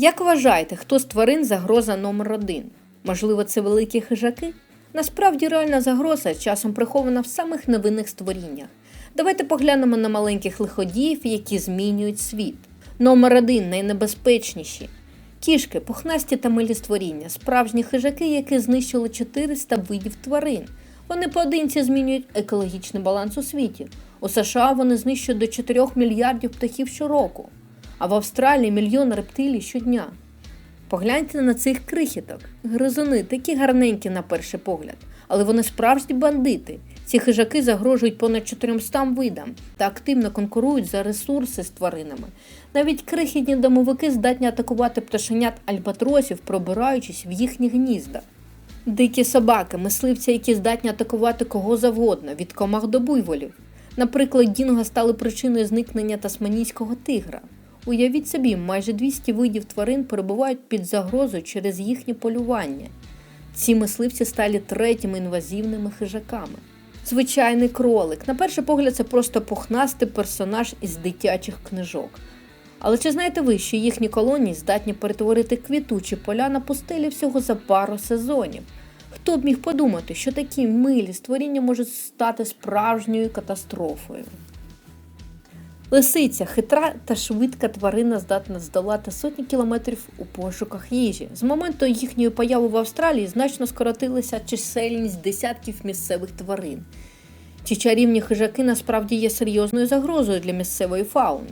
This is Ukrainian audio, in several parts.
Як вважаєте, хто з тварин загроза номер один? Можливо, це великі хижаки? Насправді реальна загроза часом прихована в самих невинних створіннях. Давайте поглянемо на маленьких лиходіїв, які змінюють світ. Номер один найнебезпечніші. Кішки, пухнасті та милі створіння, справжні хижаки, які знищили 400 видів тварин. Вони поодинці змінюють екологічний баланс у світі. У США вони знищують до 4 мільярдів птахів щороку, а в Австралії мільйон рептилій щодня. Погляньте на цих крихіток. Гризуни такі гарненькі на перший погляд, але вони справжні бандити. Ці хижаки загрожують понад 400 видам та активно конкурують за ресурси з тваринами. Навіть крихітні домовики здатні атакувати пташенят альбатросів, пробираючись в їхні гнізда. Дикі собаки, мисливці, які здатні атакувати кого завгодно, від комах до буйволів. Наприклад, дінго стали причиною зникнення тасманійського тигра. Уявіть собі, майже 200 видів тварин перебувають під загрозою через їхнє полювання. Ці мисливці стали третіми інвазивними хижаками. Звичайний кролик. На перший погляд, це просто пухнастий персонаж із дитячих книжок. Але чи знаєте ви, що їхні колонії здатні перетворити квітучі поля на пустелі всього за пару сезонів? Хто б міг подумати, що такі милі створіння можуть стати справжньою катастрофою? Лисиця хитра та швидка тварина здатна здолати сотні кілометрів у пошуках їжі. З моменту їхньої появи в Австралії значно скоротилася чисельність десятків місцевих тварин. Ці чарівні хижаки насправді є серйозною загрозою для місцевої фауни.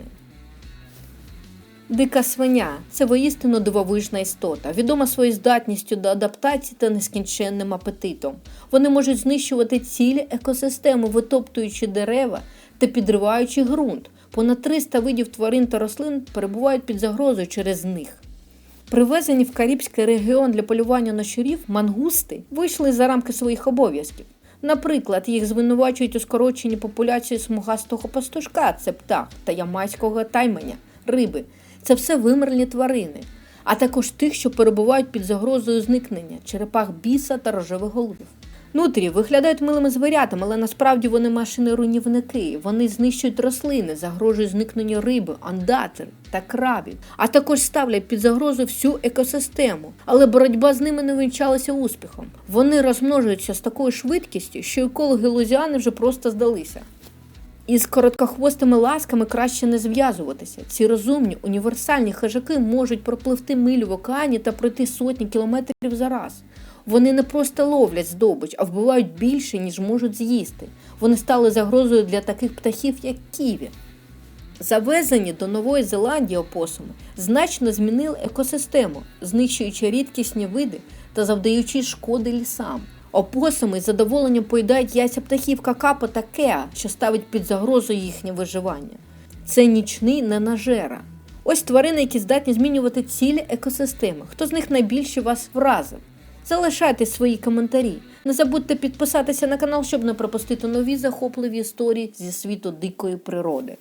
Дика свиня це воістину дивовижна істота, відома своєю здатністю до адаптації та нескінченним апетитом. Вони можуть знищувати цілі екосистеми, витоптуючи дерева та підриваючи ґрунт. Понад 300 видів тварин та рослин перебувають під загрозою через них. Привезені в Карибський регіон для полювання на мангусти вийшли за рамки своїх обов'язків. Наприклад, їх звинувачують у скороченні популяції смугастого пастушка, це птах, та ямайського тайменя, риби. Це все вимерлі тварини, а також тих, що перебувають під загрозою зникнення черепах біса та рожевих голубів. Нутрі виглядають милими звірятами, але насправді вони машини-руйнівники. Вони знищують рослини, загрожують зникненню риби, андатер та крабів, а також ставлять під загрозу всю екосистему. Але боротьба з ними не вінчалася успіхом. Вони розмножуються з такою швидкістю, що екологи Лузіани вже просто здалися. Із короткохвостими ласками краще не зв'язуватися. Ці розумні універсальні хижаки можуть пропливти милю в океані та пройти сотні кілометрів за раз. Вони не просто ловлять здобич, а вбивають більше, ніж можуть з'їсти. Вони стали загрозою для таких птахів, як ківі. Завезені до Нової Зеландії опосуми значно змінили екосистему, знищуючи рідкісні види та завдаючи шкоди лісам. Опосуми з задоволенням поїдають яйця птахів какапа та кеа, що ставить під загрозу їхнє виживання. Це нічний ненажера. Ось тварини, які здатні змінювати цілі екосистеми. Хто з них найбільше вас вразив? Залишайте свої коментарі. Не забудьте підписатися на канал, щоб не пропустити нові захопливі історії зі світу дикої природи.